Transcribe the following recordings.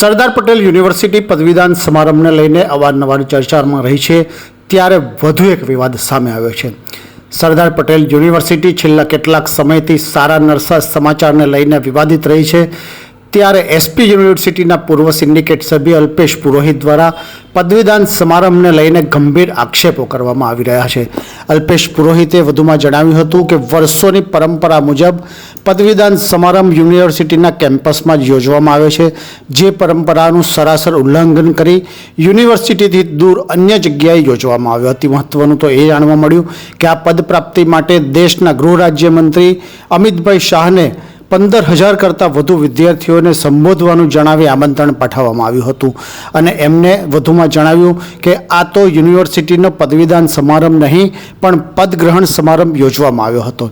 Sardar Patel university પદવીદાન સમારંભને લઈને અવારનવાર ચર્ચામાં રહી છે. ત્યારે વધુ એક વિવાદ સામે આવ્યો છે. સરદાર પટેલ યુનિવર્સિટી છેલ્લા કેટલાક સમયથી સારા નરસા સમાચારને લઈને વિવાદિત રહી છે. ત્યારે એસપી યુનિવર્સિટીના પૂર્વ સિન્ડિકેટ સભ્ય અલ્પેશ પુરોહિત દ્વારા પદવીદાન સમારંભને લઈને ગંભીર આક્ષેપો કરવામાં આવી રહ્યા છે. અલ્પેશ પુરોહિતે વધુમાં જણાવ્યું હતું કે વર્ષોની પરંપરા મુજબ પદવીદાન સમારંભ યુનિવર્સિટીના કેમ્પસમાં જ યોજવામાં આવે છે. જે પરંપરાનું સરાસર ઉલ્લંઘન કરી યુનિવર્સિટીથી દૂર અન્ય જગ્યાએ યોજવામાં આવ્યો. અતિ મહત્વનું તો એ જાણવા મળ્યું કે આ પદ પ્રાપ્તિ માટે દેશના ગૃહ રાજ્યમંત્રી અમિતભાઈ શાહને પંદર હજાર કરતાં વધુ વિદ્યાર્થીઓને સંબોધવાનું જણાવી આમંત્રણ પાઠવવામાં આવ્યું હતું. અને એમને વધુમાં જણાવ્યું કે આ તો યુનિવર્સિટીનો પદવીદાન સમારંભ નહીં, પણ પદગ્રહણ સમારંભ યોજવામાં આવ્યો હતો.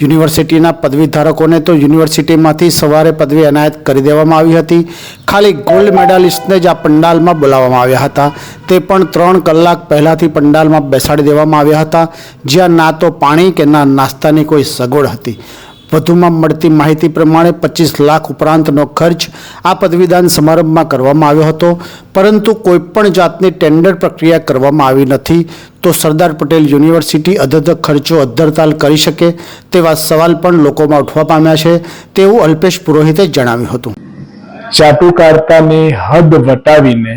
યુનિવર્સિટીના પદવીધારકોને તો યુનિવર્સિટીમાંથી સવારે પદવી એનાયત કરી દેવામાં આવી હતી. ખાલી ગોલ્ડ મેડાલિસ્ટને જ આ પંડાલમાં બોલાવવામાં આવ્યા હતા. તે પણ ત્રણ કલાક પહેલાંથી પંડાલમાં બેસાડી દેવામાં આવ્યા હતા. જ્યાં ના તો પાણી કે ના નાસ્તાની કોઈ સગવડ હતી. વધુમાં મળતી માહિતી પ્રમાણે પચીસ લાખ ઉપરાંતનો ખર્ચ આ પદવીદાન સમારંભમાં કરવામાં આવ્યો હતો. પરંતુ કોઈપણ જાતની ટેન્ડર પ્રક્રિયા કરવામાં આવી નથી. તો સરદાર પટેલ યુનિવર્સિટી અધધ ખર્ચો અદ્ધરતાલ કરી શકે તેવા સવાલ પણ લોકોમાં ઉઠવા પામ્યા છે. તેવું અલ્પેશ પુરોહિતે જણાવ્યું હતું. ચાટુકારતાની હદ વટાવીને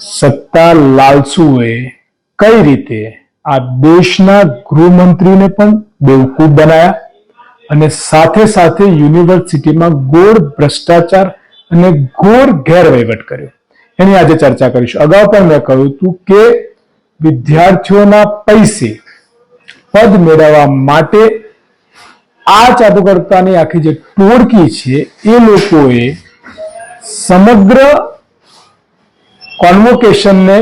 સત્તા લાલસુએ કઈ રીતે આ દેશના ગૃહમંત્રીને પણ બેવકૂફ બનાયા? અને સાથે સાથે યુનિવર્સિટીમાં ગોળ ભ્રષ્ટાચાર અને ઘોર ગેરવહીવટ કર્યો. એની આજે ચર્ચા કરીશું. અગાઉ પણ મેં કહ્યું હતું કે વિદ્યાર્થીઓના પૈસે પદ મેળવવા માટે આ ચાદુકર્તાની આખી જે ટોળકી છે, એ લોકોએ સમગ્ર કોન્વોકેશનને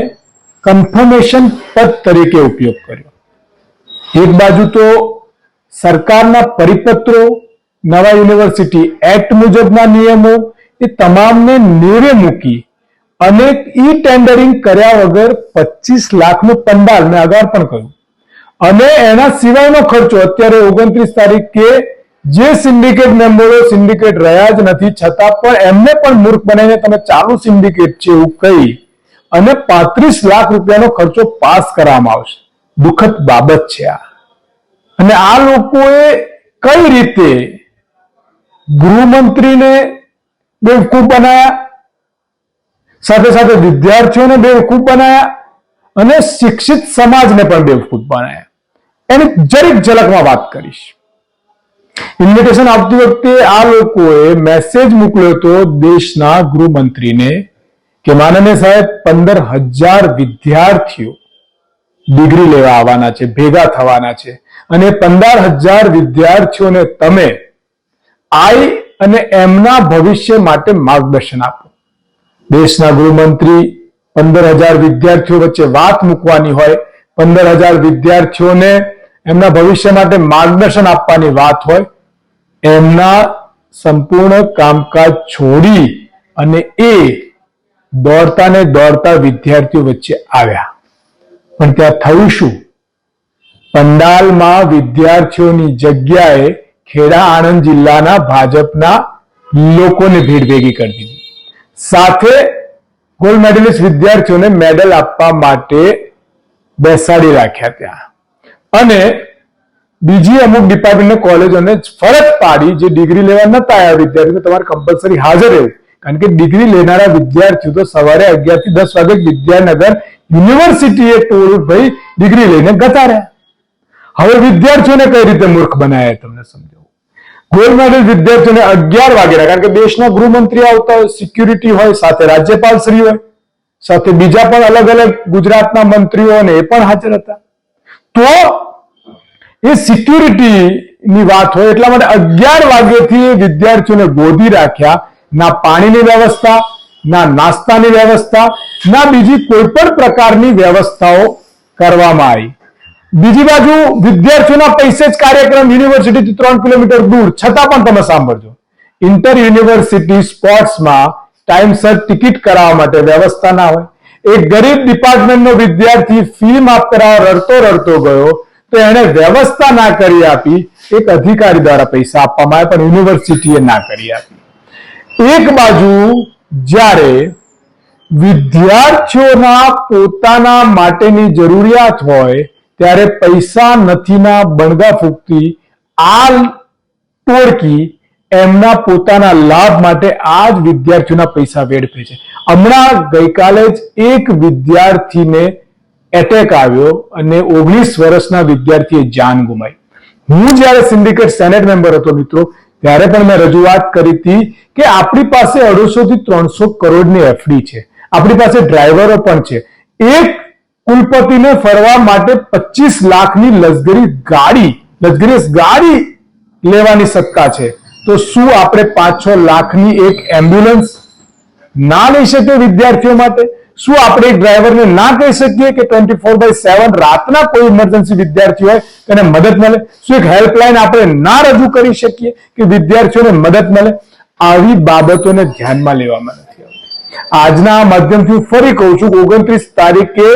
કન્ફર્મેશન પદ તરીકે ઉપયોગ કર્યો. એક બાજુ તો સરકારના પરિપત્રો, નવા યુનિવર્સિટી એક્ટ મુજબના નિયમો, એ તમામને નેવે મૂકી અને ઈ ટેન્ડરિંગ કર્યા વગર પચીસ લાખનું પંડાલ, મેં અગાઉ પણ કહ્યું. અને એના સિવાયનો ખર્ચો, અત્યારે ઓગણત્રીસ તારીખે જે સિન્ડિકેટ મેમ્બરો સિન્ડિકેટ રહ્યા જ નથી, છતાં પણ એમને પણ મૂર્ખ બનાવીને તમે ચાલુ સિન્ડિકેટ છે એવું કહી અને પાંત્રીસ લાખ રૂપિયાનો ખર્ચો પાસ કરવામાં આવશે. દુઃખદ બાબત છે આ. અને આ લોકોએ કઈ રીતે ગૃહમંત્રીને બેવકૂફ બનાયા, સાથે સાથે વિદ્યાર્થીઓને બેવકૂફ બનાયા અને શિક્ષિત સમાજને પણ બેવકૂફ બનાયા. એની જરીક ઝલકમાં વાત કરીશ. ઇન્વિટેશન આપતી વખતે આ લોકોએ મેસેજ મોકલ્યો હતો દેશના ગૃહમંત્રીને કે, માનનીય સાહેબ, પંદર હજાર વિદ્યાર્થીઓ ડિગ્રી લેવા આવવાના છે, ભેગા થવાના છે. અને પંદર હજાર વિદ્યાર્થીઓને તમે આઈ અને એમના ભવિષ્ય માટે માર્ગદર્શન આપો. દેશના ગૃહમંત્રી પંદર હજાર વિદ્યાર્થીઓ વચ્ચે વાત મૂકવાની હોય પંદર હજાર વિદ્યાર્થીઓને એમના ભવિષ્ય માટે માર્ગદર્શન આપવાની વાત હોય, એમના સંપૂર્ણ કામકાજ છોડી અને એ દોડતા ને દોડતા વિદ્યાર્થીઓ વચ્ચે આવ્યા. પણ ત્યાં થયું શું? પંડાલમાં વિદ્યાર્થીઓની જગ્યાએ ખેડા આણંદ જિલ્લાના ભાજપના લોકોને ભીડ ભેગી કરી દીધી. સાથે ગોલ્ડ મેડલિસ્ટ વિદ્યાર્થીઓને મેડલ આપવા માટે બેસાડી રાખ્યા ત્યાં. અને બીજી અમુક ડિપાર્ટમેન્ટ કોલેજોને ફરજ પાડી જે ડિગ્રી લેવા નતા આવ્યા વિદ્યાર્થીઓ, તમારે કમ્પલસરી હાજર રહેવું. કારણ કે ડિગ્રી લેનારા વિદ્યાર્થીઓ તો સવારે અગિયારથી દસ વાગે વિદ્યાનગર યુનિવર્સિટીએ ટોળું ભાઈ ડિગ્રી લઈને ગતા રહ્યા. હવે વિદ્યાર્થીઓને કઈ રીતે મૂર્ખ બનાયા તમને સમજાવું. ગોલ્ડ મેડલ વિદ્યાર્થીઓને અગિયાર વાગ્યા કારણ કે દેશના ગૃહમંત્રી આવતા હોય સિક્યુરિટી હોય, સાથે રાજ્યપાલ શ્રી હોય, સાથે બીજા પણ અલગ અલગ ગુજરાતના મંત્રીઓ એ પણ હાજર હતા. તો એ સિક્યુરિટી ની વાત હોય એટલા માટે અગિયાર વાગ્યાથી વિદ્યાર્થીઓને ગોધી રાખ્યા, ના પાણીની વ્યવસ્થા, ના નાસ્તાની વ્યવસ્થા, ના બીજી કોઈ પણ પ્રકારની વ્યવસ્થાઓ કરવામાં આવી. બીજી બાજુ વિદ્યાર્થીઓના પૈસે જ કાર્યક્રમ યુનિવર્સિટીથી ત્રણ કિલોમીટર દૂર. છતાં પણ તમે સાંભળજો. ઇન્ટર યુનિવર્સિટી સ્પોર્ટ્સમાં ટાઈમસર ટિકિટ કરાવવા માટે વ્યવસ્થા ના હોય. એક ગરીબ ડિપાર્ટમેન્ટનો વિદ્યાર્થી ફી માફ કરાવવા રડતો રડતો ગયો, તો એણે વ્યવસ્થા ના કરી આપી. એક અધિકારી દ્વારા પૈસા આપવામાં આવે પણ યુનિવર્સિટીએ ના કરી આપી. એક બાજુ જ્યારે વિદ્યાર્થીઓના પોતાના માટેની જરૂરિયાત હોય ત્યારે પૈસા નથીના બણગા ફૂંકતી આ ટોળકી એમના પોતાના લાભ માટે આ જ વિદ્યાર્થીઓના પૈસા વેડફે છે. હમણાં ગઈકાલે જ એક વિદ્યાર્થીને એટેક આવ્યો અને ઓગણીસ વર્ષના વિદ્યાર્થીએ જાન ગુમાવી. હું જ્યારે સિન્ડિકેટ સેનેટ મેમ્બર હતો મિત્રો, ત્યારે પણ મેં રજૂઆત કરી હતી કે આપણી પાસે અઢીસો થી ત્રણસો કરોડની એફડી છે. આપણી પાસે ડ્રાઈવરો પણ છે. એક કુલપતિને ફરવા માટે પચીસ લાખની લશ્કરી ગાડી લશ્કરી ગાડી લેવાની સત્તા છે. તો શું આપણે પાંચ છ લાખની એક એમ્બ્યુલન્સ ના લઈ શકીએ વિદ્યાર્થીઓ માટે? શું આપણે એક ડ્રાઈવરને ના કહી શકીએ કે ટ્વેન્ટી ફોર બાય સેવન રાતના કોઈ ઇમરજન્સી વિદ્યાર્થી હોય તેને મદદ મળે? શું એક હેલ્પલાઇન આપણે ના રજૂ કરી શકીએ કે વિદ્યાર્થીઓને મદદ મળે? આવી બાબતોને ધ્યાનમાં લેવામાં નથી આવતી. આજના માધ્યમથી ફરી કહું છું ઓગણત્રીસ તારીખે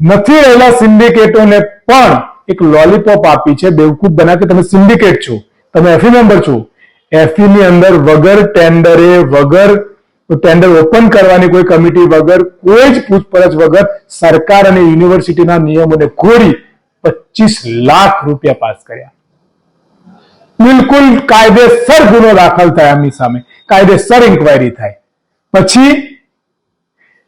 નથી રહેલા સિન્ડિકેટોને પણ એક લોલીપોપ આપી છે, બેવકૂફ બના કે તમે સિન્ડિકેટ છો, તમે એફી મેમ્બર છો. એફી ની અંદર વગર ટેન્ડરે, વગર ટેન્ડર ઓપન કરવાની કોઈ કમિટી વગર, કોઈ જ પૂછપરછ વગર સરકાર અને યુનિવર્સિટીના નિયમોને ખોરી પચીસ લાખ રૂપિયા પાસ કર્યા. બિલકુલ કાયદેસર ગુનો દાખલ થાય એમની સામે. કાયદેસર ઇન્કવાયરી થાય. પછી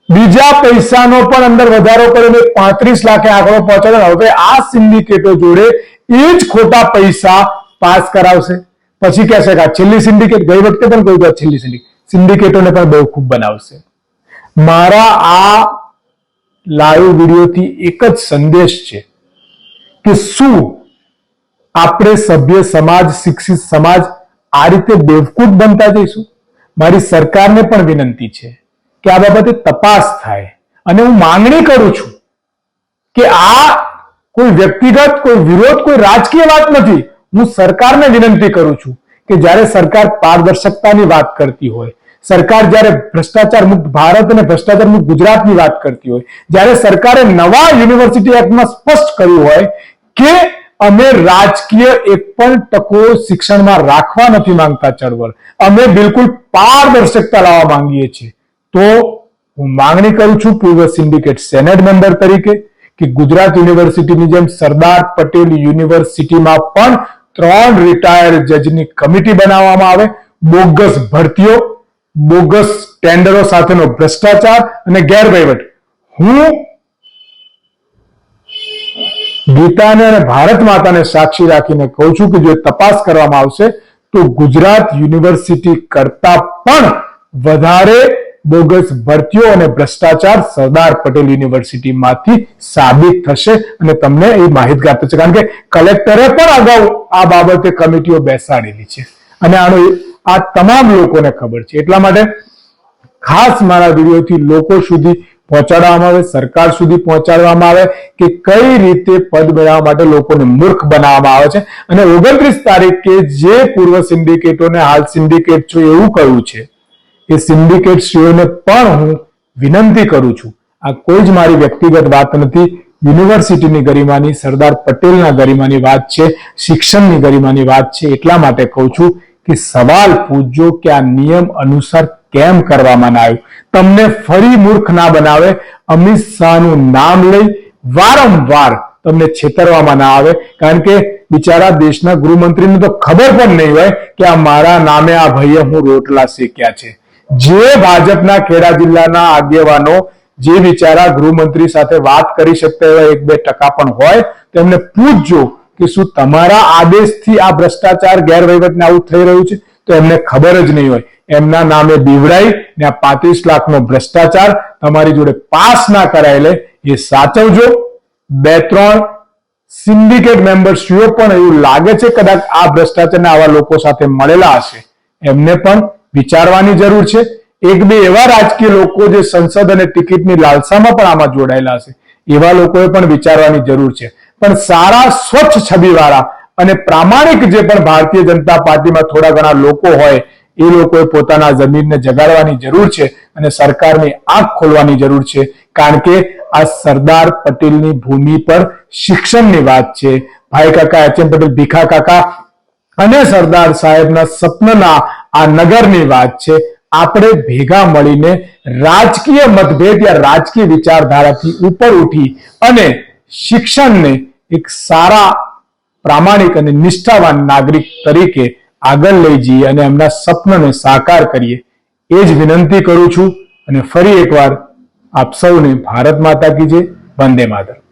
બીજા પૈસાનો પણ અંદર વધારો કરીને પાંત્રીસ લાખે આંકડો પહોંચાડે હવે આ સિન્ડિકેટો જોડે એ જ ખોટા પૈસા પાસ કરાવશે. પછી કહેશે કે આ છેલ્લી સિન્ડિકેટ, ગઈ વખતે પણ કહ્યું હતું છેલ્લી સિન્ડિકેટ. સિન્ડિકેટોને પણ બહુ ખૂબ બનાવશે. મારા આ લાઈવ વિડીયોથી એક જ સંદેશ છે કે શું આપણે સભ્ય સમાજ, શિક્ષિત સમાજ આ રીતે બેવકૂફ બનતા જઈશું? મારી સરકારને પણ વિનંતી છે. કે આ બાબતે તપાસ થાય. અને હું માંગણી કરું છું કે આ કોઈ વ્યક્તિગત, કોઈ વિરોધ, કોઈ રાજકીય વાત નથી. હું સરકારને વિનંતી કરું છું કે જ્યારે સરકાર પારદર્શકતાની વાત કરતી હોય, સરકાર જ્યારે ભ્રષ્ટાચાર મુક્ત ભારત અને ભ્રષ્ટાચાર મુક્ત ગુજરાતની વાત કરતી હોય, જ્યારે સરકારે નવા યુનિવર્સિટી એક્ટમાં સ્પષ્ટ કર્યું હોય કે અમે રાજકીય એક પણ ટકો શિક્ષણમાં રાખવા નથી માંગતા ચળવળ, અમે બિલકુલ પારદર્શકતા લાવવા માંગીએ છીએ. તો હું માંગણી કરું છું પૂર્વ સિન્ડિકેટ સેનેટ મેમ્બર તરીકે કે ગુજરાત યુનિવર્સિટીની જેમ સરદાર પટેલ યુનિવર્સિટીમાં પણ ત્રણ રિટાયર્ડ જજની કમિટી બનાવવામાં આવે. બોગસ ભરતીઓ, બોગસ ટેન્ડરો સાથેનો ભ્રષ્ટાચાર અને ગેરવહીવટ. હું ગીતાને અને ભારત માતાને સાક્ષી રાખીને કહું છું કે જો તપાસ કરવામાં આવશે, તો ગુજરાત યુનિવર્સિટી કરતા પણ વધારે બોગસ ભરતીઓ અને ભ્રષ્ટાચાર સરદાર પટેલ યુનિવર્સિટીમાંથી સાબિત થશે અને તમને એ માહિતગાર થશે કારણ કે કલેક્ટરે પણ અગાઉ આ બાબતે કમિટીઓ બેસાડેલી છે. અને આનો આ તમામ લોકોને ખબર છે. એટલા માટે ખાસ મારા વિડીયોથી લોકો સુધી પહોંચાડવામાં આવે, સરકાર સુધી પહોંચાડવામાં આવે કે કઈ રીતે પદ મેળવવા માટે લોકોને મૂર્ખ બનાવવામાં આવે છે. અને ઓગણત્રીસ તારીખે જે પૂર્વ સિન્ડિકેટોને હાલ સિન્ડિકેટ છો એવું કહ્યું છે એ સિન્ડિકેટશ્રીઓને પણ હું વિનંતી કરું છું. આ કોઈ જ મારી વ્યક્તિગત વાત નથી. યુનિવર્સિટીની ગરિમાની, સરદાર પટેલના ગરિમાની વાત છે, શિક્ષણની ગરિમાની વાત છે, એટલા માટે કહું છું કે સવાલ પૂછજો કે આ નિયમ અનુસાર કેમ કરવામાં આવ્યું. તમને ફરી મૂર્ખ ના બનાવે, અમિત શાહનું નામ લઈ વારંવાર તમને છેતરવામાં ના આવે. કારણ કે બિચારા દેશના ગૃહમંત્રીને તો ખબર પણ નહીં હોય કે આ મારા નામે આ ભાઈએ હું રોટલા શેક્યા છે. જે ભાજપના ખેડા જિલ્લાના આગેવાનો, જે બિચારા ગૃહમંત્રી સાથે વાત કરી શકતા એવા એક બે ટકા પણ હોય તેમને પૂછજો કે શું તમારા આદેશથી આ ભ્રષ્ટાચાર ગેરવહીવટને આવું થઈ રહ્યું છે? તો એમને ખબર જ નહીં હોય. એમના નામે બીવડાઈ ને આ પાંત્રીસ લાખનો ભ્રષ્ટાચાર તમારી જોડે પાસ ના કરાયેલે એ સાચવજો. બે, ત્રણ સિન્ડિકેટ મેમ્બરશીઓ પણ એવું લાગે છે કદાચ આ ભ્રષ્ટાચારના આવા લોકો સાથે મળેલા હશે. એમને પણ વિચારવાની જરૂર છે. એક બે એવા રાજકીય લોકો જે સંસદ અને ટિકિટની લાલસામાં પણ આમાં જોડાયેલા હશે એવા લોકોએ પણ વિચારવાની જરૂર છે. પણ સારા, સ્વચ્છ છબીવાળા અને પ્રામાણિક જે પણ ભારતીય જનતા પાર્ટીમાં થોડા ઘણા લોકો હોય, એ લોકોએ પોતાના જમીનને જગાડવાની જરૂર છે અને સરકારની આંખ ખોલવાની જરૂર છે. કારણ કે આ સરદાર પટેલની ભૂમિ પર શિક્ષણની વાત છે. ભાઈ કાકા એચ પટેલ, ભીખા કાકા અને સરદાર સાહેબના સપનના આ નગરની વાત છે. આપણે ભેગા મળીને રાજકીય મતભેદ યા રાજકીય વિચારધારાથી ઉપર ઉઠી અને શિક્ષણને એક સારા, પ્રામાણિક અને નિષ્ઠાવાન નાગરિક તરીકે આગળ લઈ જઈએ અને એમના સપનને સાકાર કરીએ, એ જ વિનંતી કરું છું. અને ફરી એકવાર આપ સૌને ભારત માતા કી જય. વંદે માતરમ.